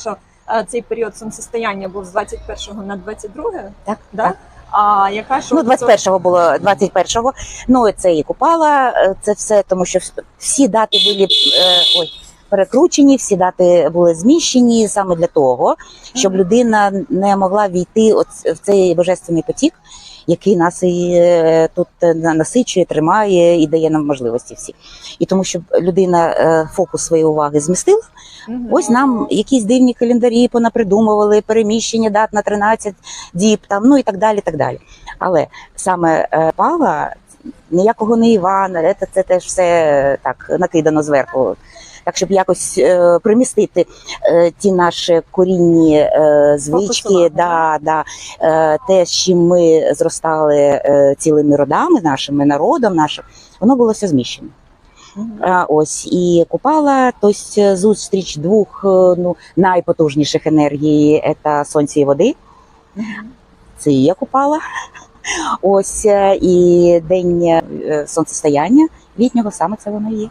що е, цей період сонцестояння був з 21 на 22, Так, да? так. А яка що Ну, 21-го було 21-го. Ну, це і Купала, е, це все, тому що вс- всі дати були е, ой, перекручені, всі дати були зміщені саме для того, щоб людина не могла війти в цей божественний потік, який нас і е, тут е, насичує, тримає і дає нам можливості всі. І тому, щоб людина е, фокус своєї уваги змістила. Ось нам якісь дивні календарі понапридумували, переміщення дат на 13 діб, там, ну і так далі. так далі. Але саме Пава, ніякого не Івана, це, це теж все так накидано зверху. Так, щоб якось е, примістити е, ті наші корінні е, звички, да, да, е, те, з чим ми зростали е, цілими родами нашими, народом нашим, воно було все зміщено. А, ось і Купала, тобто зустріч двох е, ну, найпотужніших енергій це сонця і води. Це і є Купала. Ось е, і день сонцестояння літнього, саме це воно є.